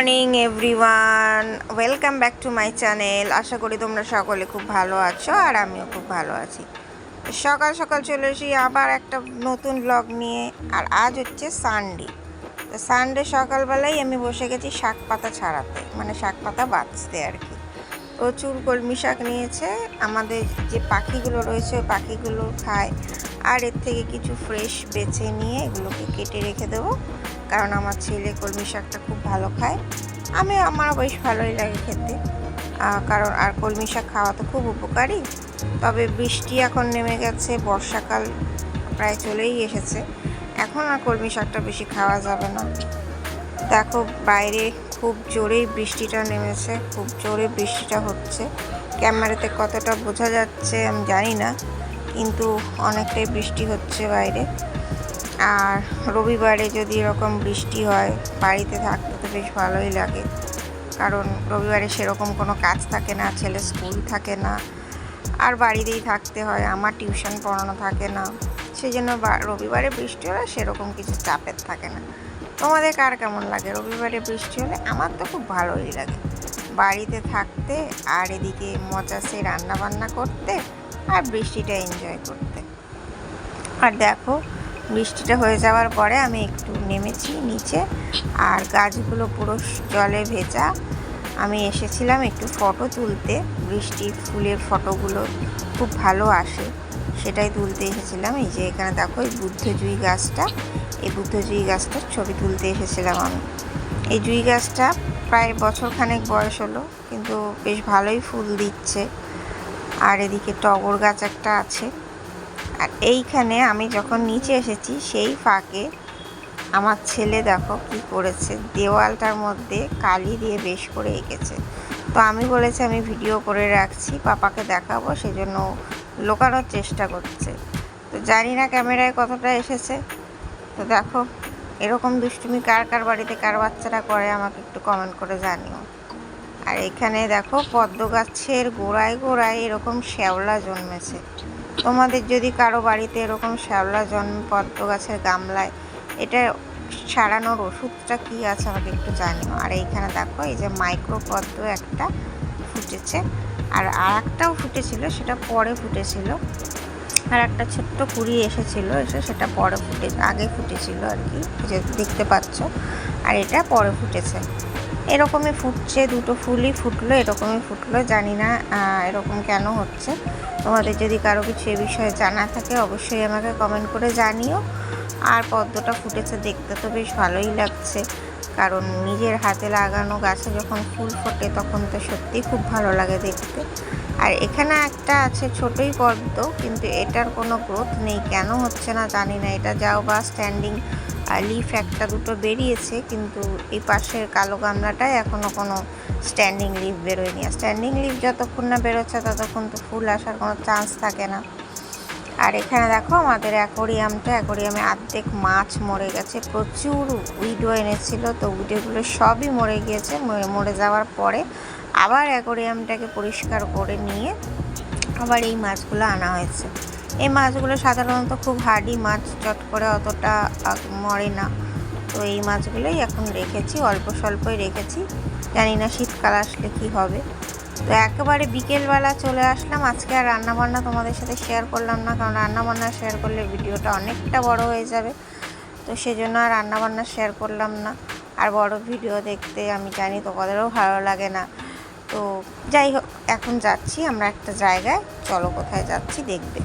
Morning everyone welcome back to my channel আশা করি তোমরা সকলে খুব ভালো আছো আর আমিও খুব ভালো আছি। সকাল সকাল চলে এসি আবার একটা নতুন ব্লগ নিয়ে, আর আজ হচ্ছে সানডে তো সানডে সকালবেলায় আমি বসে গেছি শাক পাতা ছাড়াতে মানে শাক পাতা বাঁচতে আর কি। প্রচুর কলমি শাক নিয়েছে, আমাদের যে পাখিগুলো রয়েছে ওই পাখিগুলো খায়, আর এর থেকে কিছু ফ্রেশ বেছে নিয়ে এগুলোকে কেটে রেখে দেবো। কারণ আমার ছেলে কলমি শাকটা খুব ভালো খায়। আমি, আমারও বেশ ভালোই লাগে খেতে। কারণ আর কলমি শাক খাওয়া তো খুব উপকারী। তবে বৃষ্টি এখন নেমে গেছে, বর্ষাকাল প্রায় চলেই এসেছে। এখন আর কলমি শাকটা বেশি খাওয়া যাবে না। দেখো, বাইরে খুব জোরেই বৃষ্টিটা নেমেছে, খুব জোরে বৃষ্টিটা হচ্ছে। ক্যামেরাতে কতটা বোঝা যাচ্ছে আমি জানি না, কিন্তু অনেকটাই বৃষ্টি হচ্ছে বাইরে। আর রবিবারে যদি এরকম বৃষ্টি হয় বাড়িতে থাকতে তো বেশ ভালোই লাগে। কারণ রবিবারে সেরকম কোনো কাজ থাকে না, ছেলে স্কুল থাকে না, আর বাড়িতেই থাকতে হয়, আমার টিউশন পড়ানো থাকে না। সেই জন্য রবিবারে বৃষ্টি হলে সেরকম কিছু চাপের থাকে না। তোমাদের কার কেমন লাগে? রবিবারে বৃষ্টি হলে আমার তো খুব ভালোই লাগে। বাড়িতে থাকতে আর এদিকে মজাসে রান্না বান্না করতে আর বৃষ্টিটা এনজয় করতে। আর দেখো বৃষ্টিটা হয়ে যাওয়ার পরে আমি একটু নেমেছি নিচে, আর গাছগুলো পুরো জলে ভেজা। আমি এসেছিলাম একটু ফটো তুলতে, বৃষ্টির ফুলের ফটোগুলো খুব ভালো আসে, সেটাই তুলতে এসেছিলাম। এই যে এখানে দেখো, এই বুদ্ধজুই গাছটা, এই বুদ্ধজুই গাছটার ছবি তুলতে এসেছিলাম আমি। এই জুই গাছটা প্রায় বছরখানেক বয়স হলো, কিন্তু বেশ ভালোই ফুল দিচ্ছে। আর এদিকে টগর গাছ একটা আছে আর এইখানে আমি যখন নিচে এসেছি, সেই ফাঁকে আমার ছেলে দেখো কি করেছে। দেওয়ালটার মধ্যে কালি দিয়ে বেশ করে এঁকেছে। তো আমি বলেছি, আমি ভিডিও করে রাখছি, পাপাকে দেখাবো, সেজন্য লোকানোর চেষ্টা করছে। তো জানি না ক্যামেরায় কতটা এসেছে। তো দেখো, এরকম দুষ্টুমি কার কার বাড়িতে, কার বাচ্চারা করে, আমাকে একটু কমেন্ট করে জানিও। আর এখানে দেখো, পদ্ম গাছের গোড়ায় গোড়ায় এরকম শ্যাওলা জন্মেছে। তোমাদের যদি কারও বাড়িতে এরকম শ্যাওলা জন্মে, পদ্ম গাছের গামলায় এটা সারানোর ওষুধটা কি আছে আমাকে একটু জানিও। আর এইখানে দেখো, এই যে মাইক্রো পদ্ম একটা ফুটেছে, আর আর একটাও ফুটেছিল, সেটা পরে ফুটেছিল। আর একটা ছোট্ট কুড়ি এসেছিল, এসে সেটা পরে ফুটে, আগে ফুটেছিল আর কি দেখতে পাচ্ছ। আর এটা পরে ফুটেছে। এরকমই ফুটছে, দুটো ফুলই ফুটলো, এরকমই ফুটলো, জানি না এরকম কেন হচ্ছে। তোমাদের যদি কারও কিছু এ বিষয়ে জানা থাকে, অবশ্যই আমাকে কমেন্ট করে জানিও। আর পদ্মটা ফুটেছে দেখতে তো বেশ ভালোই লাগছে। কারণ নিজের হাতে লাগানো গাছে যখন ফুল ফোটে তখন তো সত্যিই খুব ভালো লাগে দেখতে। আর এখানে একটা আছে ছোটই পদ্ম, কিন্তু এটার কোনো গ্রোথ নেই। কেন হচ্ছে না জানি না। এটা যাও বা স্ট্যান্ডিং লিফ একটা দুটো বেরিয়েছে, কিন্তু এই পাশের কালো গামলাটায় এখনও কোনো স্ট্যান্ডিং লিফ বেরোয়নি। আর স্ট্যান্ডিং লিফ যতক্ষণ না বেরোচ্ছে ততক্ষণ তো ফুল আসার কোনো চান্স থাকে না। আর এখানে দেখো আমাদের অ্যাকোরিয়ামটা, অ্যাকোরিয়ামে অর্ধেক মাছ মরে গেছে, প্রচুর উইডো এনেছিল, তো উইডোগুলো সবই মরে গিয়েছে মরে যাওয়ার পরে আবার অ্যাকোরিয়ামটাকে পরিষ্কার করে নিয়ে আবার এই মাছগুলো আনা হয়েছে। এই মাছগুলো সাধারণত খুব হার্ডি মাছ, চট করে অতটা মরে না। তো এই মাছগুলোই এখন রেখেছি, অল্প স্বল্পই রেখেছি। জানি না শীতকাল আসলে কি হবে। তো একেবারে বিকেলবেলা চলে আসলাম। আজকে আর রান্নাবান্না তোমাদের সাথে শেয়ার করলাম না, কারণ রান্নাবান্না শেয়ার করলে ভিডিওটা অনেকটা বড় হয়ে যাবে। তো সেজন্য আর রান্নাবান্না শেয়ার করলাম না। আর বড় ভিডিও দেখতে আমি জানি তোমাদেরও ভালো লাগে না। তো যাই হোক, এখন যাচ্ছি আমরা একটা জায়গায়। চলো কোথায় যাচ্ছি দেখবে।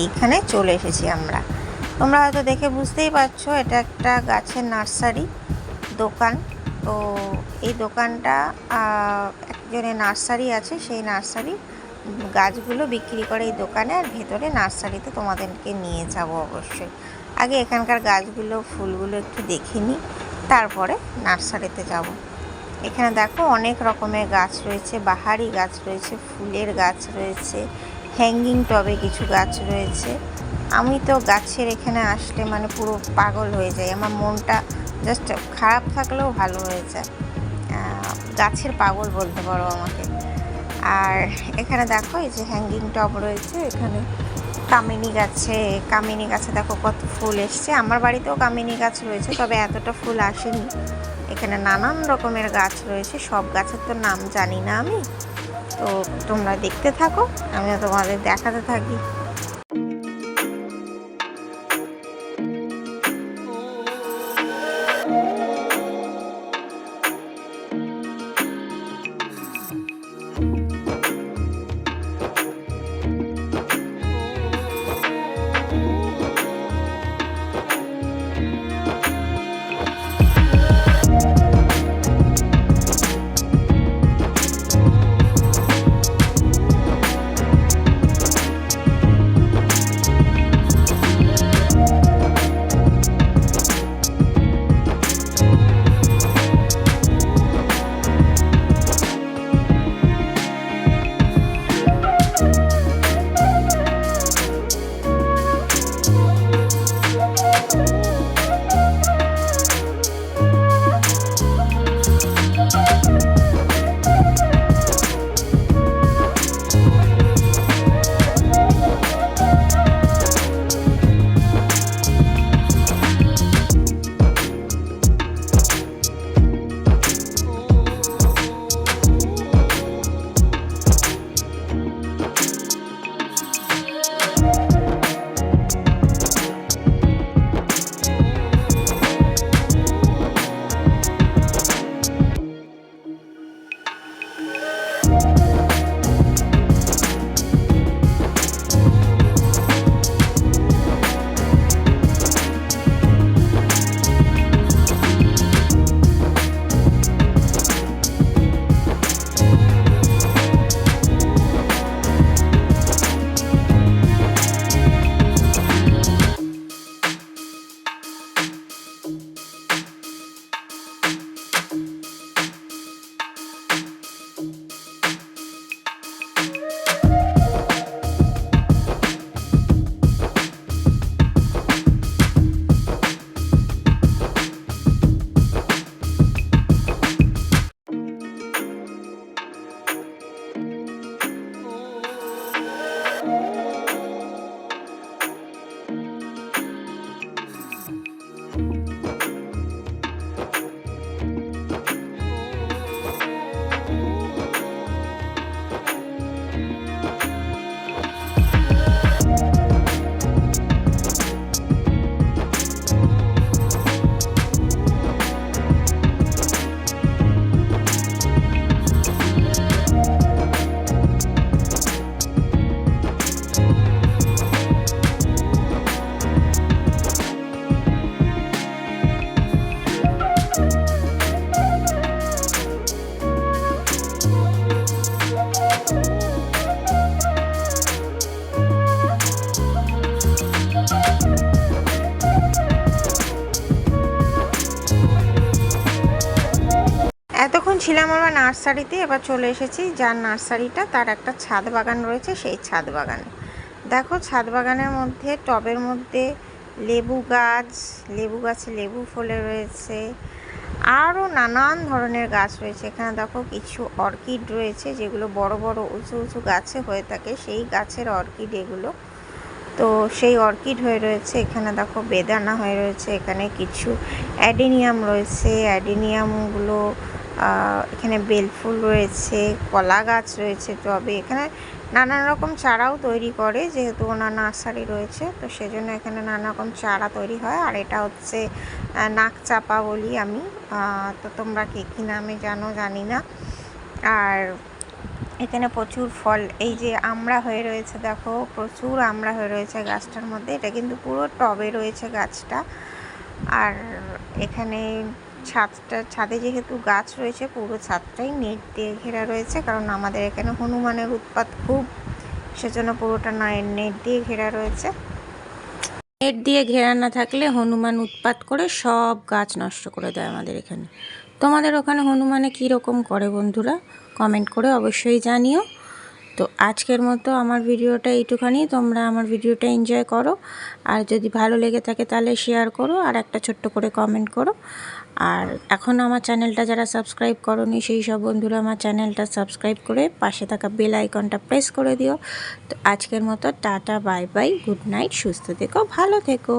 এইখানে চলে এসেছি আমরা। তোমরা হয়তো দেখে বুঝতেই পারছ, এটা একটা গাছের নার্সারি দোকান। তো এই দোকানটা একজনের নার্সারি আছে, সেই নার্সারি গাছগুলো বিক্রি করে এই দোকানে আর ভেতরে নার্সারিতে তোমাদেরকে নিয়ে যাব অবশ্যই। আগে এখানকার গাছগুলো, ফুলগুলো একটু দেখে নিই, তারপরে নার্সারিতে যাব। এখানে দেখো অনেক রকমের গাছ রয়েছে, বাহারি গাছ রয়েছে, ফুলের গাছ রয়েছে হ্যাঙ্গিং টবে কিছু গাছ রয়েছে। আমি তো গাছের এখানে আসলে মানে পুরো পাগল হয়ে যাই, আমার মনটা জাস্ট খারাপ থাকলেও ভালো হয়ে যায়। গাছের পাগল বলতে পারো আমাকে। আর এখানে দেখো, এই যে হ্যাঙ্গিং টব রয়েছে, এখানে কামিনী গাছে কামিনী গাছে দেখো কত ফুল এসছে। আমার বাড়িতেও কামিনী গাছ রয়েছে, তবে এতটা ফুল আসেনি। এখানে নানান রকমের গাছ রয়েছে, সব গাছের তো নাম জানি না আমি। তো তোমরা দেখতে থাকো, আমিও তোমাদের দেখাতে থাকি। ছিলাম আমরা নার্সারিতে, এবার চলে এসেছি। যার নার্সারিটা, তার একটা ছাদ বাগান রয়েছে, সেই ছাদ বাগানে। দেখো, ছাদ বাগানের মধ্যে, টবের মধ্যে লেবু গাছ, লেবু গাছে লেবু ফলে রয়েছে। আরও নানান ধরনের গাছ রয়েছে। এখানে দেখো, কিছু অর্কিড রয়েছে, যেগুলো বড় বড়, উঁচু উঁচু গাছে হয়ে থাকে। সেই গাছের অর্কিড এগুলো। তো সেই অর্কিড হয়ে রয়েছে। এখানে দেখো, বেদানা হয়ে রয়েছে। এখানে কিছু অ্যাডেনিয়াম রয়েছে। অ্যাডেনিয়ামগুলো এখানে বেলফুল রয়েছে, কলা গাছ রয়েছে টবে এখানে নানান রকম চারাও তৈরি করে, যেহেতু ওনার নার্সারি রয়েছে, তো সেজন্য এখানে নানা রকম চারা তৈরি হয়। আর এটা হচ্ছে নাক চাপা বলি আমি। তো তোমরা কে কী নামে জানো জানি না। আর এখানে প্রচুর ফল, এই যে আমড়া হয়ে রয়েছে দেখো, প্রচুর আমড়া হয়ে রয়েছে গাছটার মধ্যে। এটা কিন্তু পুরো টবে রয়েছে গাছটা। আর এখানে ছাদটা, ছাদে যেহেতু গাছ রয়েছে, পুরো ছাদটাই নেট দিয়ে ঘেরা রয়েছে, কারণ আমাদের এখানে হনুমানের উৎপাত খুব, সেজন্য পুরোটা নেট দিয়ে ঘেরা রয়েছে। নেট দিয়ে ঘেরা না থাকলে হনুমান উৎপাত করে সব গাছ নষ্ট করে দেয় আমাদের এখানে। তোমাদের ওখানে হনুমানে কী রকম করে বন্ধুরা? কমেন্ট করে অবশ্যই জানিও। তো আজকের মতো আমার ভিডিওটা এইটুখানি। তোমরা আমার ভিডিওটা এনজয় করো। আর যদি ভালো লেগে থাকে তাহলে শেয়ার করো আর একটা ছোট্ট করে কমেন্ট করো। আর এখন আমার চ্যানেলটা যারা সাবস্ক্রাইব করনি, সেই সব বন্ধুরা আমার চ্যানেলটা সাবস্ক্রাইব করে পাশে থাকা বেল আইকনটা প্রেস করে দিও। তো আজকের মতো tata bye bye good night সুস্থ থেকো, ভালো থেকো।